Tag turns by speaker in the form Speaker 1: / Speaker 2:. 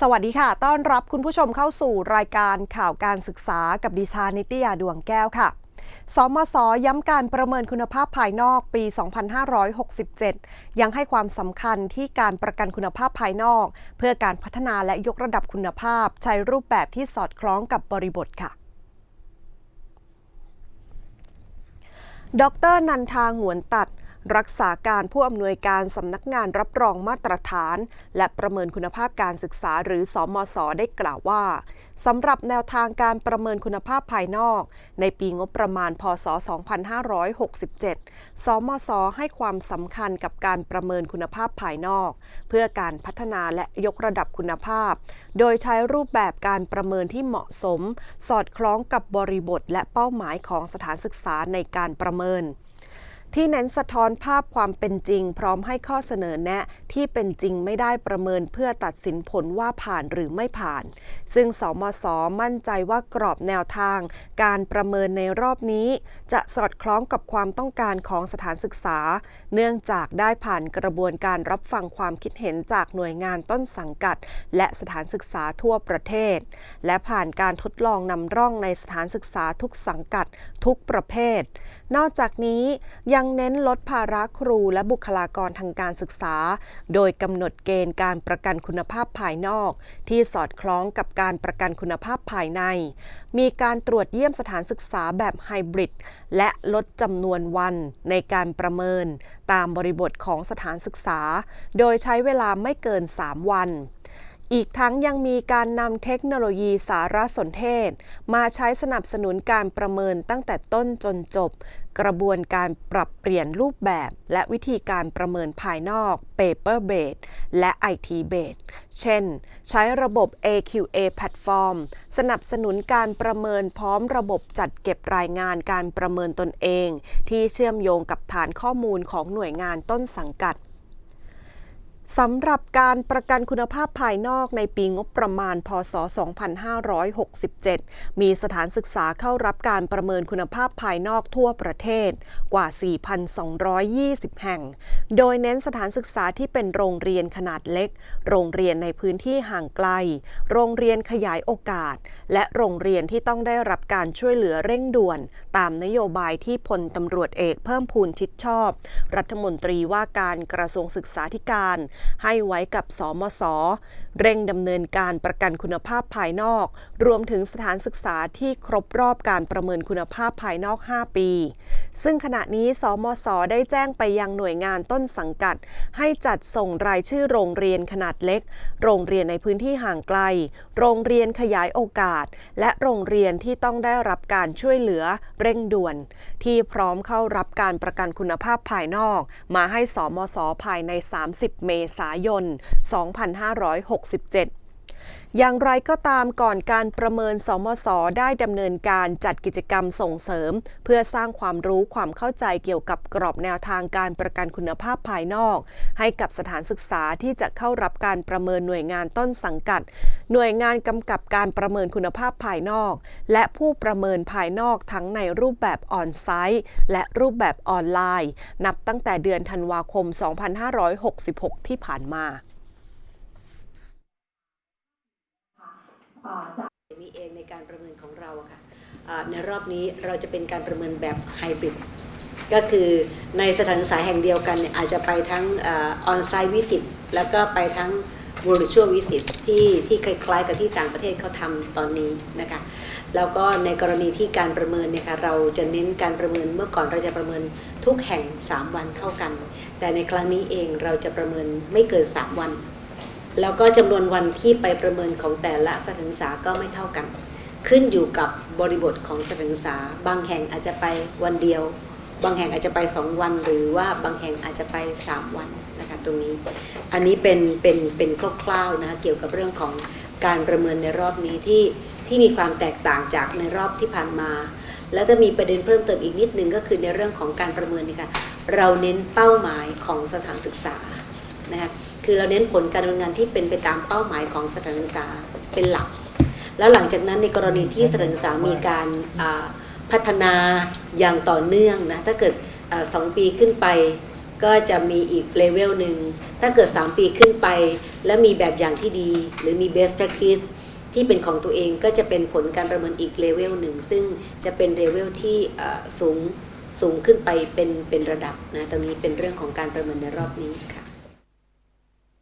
Speaker 1: สวัสดีค่ะ ต้อนรับคุณผู้ชมเข้าสู่รายการข่าวการศึกษากับดิชานิตยาดวงแก้วค่ะ สมสย้ำการประเมินคุณภาพภายนอกปี 2567 ยังให้ความสำคัญที่การประกันคุณภาพภายนอก เพื่อการพัฒนาและยกระดับคุณภาพ ใช้รูปแบบที่สอดคล้องกับบริบทค่ะดรนันทาหงวนตัด รักษาการผู้อำนวยการสำนักงานรับรองมาตรฐาน และประเมินคุณภาพการศึกษาหรือสอมศได้กล่าวว่าสำหรับแนวทางการประเมินคุณภาพภายนอก ในปีงบประมาณ พศ 2567 สมศให้ความสำคัญกับการประเมินคุณภาพภายนอก เพื่อการพัฒนาและยกระดับคุณภาพ โดยใช้รูปแบบการประเมินที่เหมาะสม สอดคล้องกับบริบทและเป้าหมายของสถานศึกษาในการประเมิน ที่เน้นสะท้อนภาพความเป็นจริง พร้อมให้ข้อเสนอแนะ ที่เป็นจริงไม่ได้ประเมินเพื่อตัดสินผลว่าผ่านหรือไม่ผ่าน ซึ่งสมศมั่นใจว่ากรอบแนวทาง การประเมินในรอบนี้ จะสอดคล้องกับความต้องการของสถานศึกษา เนื่องจากได้ผ่านกระบวนการรับฟังความคิดเห็นจากหน่วยงานต้นสังกัด และสถานศึกษาทั่วประเทศ และผ่านการทดลองนำร่องในสถานศึกษาทุกสังกัดทุกประเภท นอกจากนี้ยังังเน้นลดภาระครูและบุคลากรทางการศึกษา โดยกำหนดเกณฑ์การประกันคุณภาพภายนอก ที่สอดคล้องกับการประกันคุณภาพภายใน มีการตรวจเยี่ยมสถานศึกษาแบบไฮบริดและลดจำนวนวันในการประเมิน ตามบริบทของสถานศึกษา โดยใช้เวลาไม่เกิน 3 วัน อีกทั้งยังมีการนำเทคโนโลยีสารสนเทศ มาใช้สนับสนุนการประเมินตั้งแต่ต้นจนจบ กระบวนการปรับเปลี่ยนรูปแบบ และวิธีการประเมินภายนอก Paper Based และ IT Based เช่น ใช้ระบบ AQA Platform สนับสนุนการประเมินพร้อมระบบจัดเก็บรายงานการประเมินตนเอง ที่เชื่อมโยงกับฐานข้อมูลของหน่วยงานต้นสังกัด สำหรับการประกันคุณภาพภายนอกในปีงบประมาณ พศ 2567 มีสถานศึกษาเข้ารับการประเมินคุณภาพภายนอกทั่วประเทศกว่า 4,220 แห่ง โดยเน้นสถานศึกษาที่เป็นโรงเรียนขนาดเล็ก โรงเรียนในพื้นที่ห่างไกล โรงเรียนขยายโอกาส และโรงเรียนที่ต้องได้รับการช่วยเหลือเร่งด่วน ตามนโยบายที่พลตำรวจเอกเพิ่มพูนชิดชอบ รัฐมนตรีว่าการกระทรวงศึกษาธิการให้ไว้กับสมศเร่งดำเนินการประกันคุณภาพภายนอก รวมถึงสถานศึกษาที่ครบรอบการประเมินคุณภาพภายนอก 5 ปี ซึ่งขณะนี้สมศได้แจ้งไปยังหน่วยงานต้นสังกัด ให้จัดส่งรายชื่อโรงเรียนขนาดเล็ก โรงเรียนในพื้นที่ห่างไกล โรงเรียนขยายโอกาส และโรงเรียนที่ต้องได้รับการช่วยเหลือเร่งด่วน ที่พร้อมเข้ารับการประกันคุณภาพภายนอก มาให้สมศภายใน 30 เมษายน 2567 อย่างไรก็ตามก่อนการประเมินสมศได้ดำเนินการจัดกิจกรรมส่งเสริม เพื่อสร้างความรู้ความเข้าใจเกี่ยวกับกรอบแนวทางการประกันคุณภาพภายนอก ให้กับสถานศึกษาที่จะเข้ารับการประเมินหน่วยงานต้นสังกัด หน่วยงานกำกับการประเมินคุณภาพภายนอก และผู้ประเมินภายนอกทั้งในรูปแบบออนไซต์และรูปแบบออนไลน์ นับตั้งแต่เดือนธันวาคม 2566 ที่ผ่านมา
Speaker 2: นี้เองในการประเมินของเราค่ะในรอบนี้เราจะเป็นการประเมินแบบไฮบริดก็คือในสถานศึกษาแห่งเดียวกันเนี่ยอาจจะไปทั้งออนไซต์วิสิตแล้วก็ไปทั้ง virtual visit ที่ที่คล้ายๆกับที่ต่างประเทศเขาทำตอนนี้นะคะแล้วก็ในกรณีที่การประเมินเนี่ยค่ะเราจะเน้นการประเมินเมื่อก่อนเราจะประเมินทุกแห่ง 3 วันเท่ากัน แต่ในครั้งนี้เองเราจะประเมินไม่เกิน 3 วัน แล้วก็จำนวนวันที่ไปประเมินของแต่ละสถานศึกษาก็ไม่เท่ากัน ขึ้นอยู่กับบริบทของสถานศึกษา บางแห่งอาจจะไปวันเดียว บางแห่งอาจจะไป 2 วัน หรือว่าบางแห่งอาจจะไป 3 วันนะคะตรงนี้ อันนี้เป็นเป็นเป็นคร่าวๆนะคะเกี่ยวกับเรื่องของการประเมินในรอบนี้ที่ที่มีความแตกต่างจากในรอบที่ผ่านมา แล้วจะมีประเด็นเพิ่มเติมอีกนิดนึงก็คือในเรื่องของการประเมินนี่ค่ะเราเน้นเป้าหมายของสถานศึกษานะคะ คือเราเน้นผลการดำเนินงานที่เป็นไปตามเป้าหมายของสถานศึกษาเป็นหลัก แล้วหลังจากนั้นในกรณีที่สถานศึกษามีการพัฒนาอย่างต่อเนื่องนะถ้าเกิดอสองปีขึ้นไปก็จะมีอีกเลเวลหนึ่ง ถ้าเกิด 3 ปีขึ้นไป และมีแบบอย่างที่ดี หรือมี best practice ที่เป็นของตัวเองก็จะเป็นผลการประเมินอีกเลเวลหนึ่ง ซึ่งจะเป็นเลเวลที่สูงสูงขึ้นไปเป็นเป็นระดับนะ ตรงนี้เป็นเรื่องของการประเมินในรอบนี้ค่ะ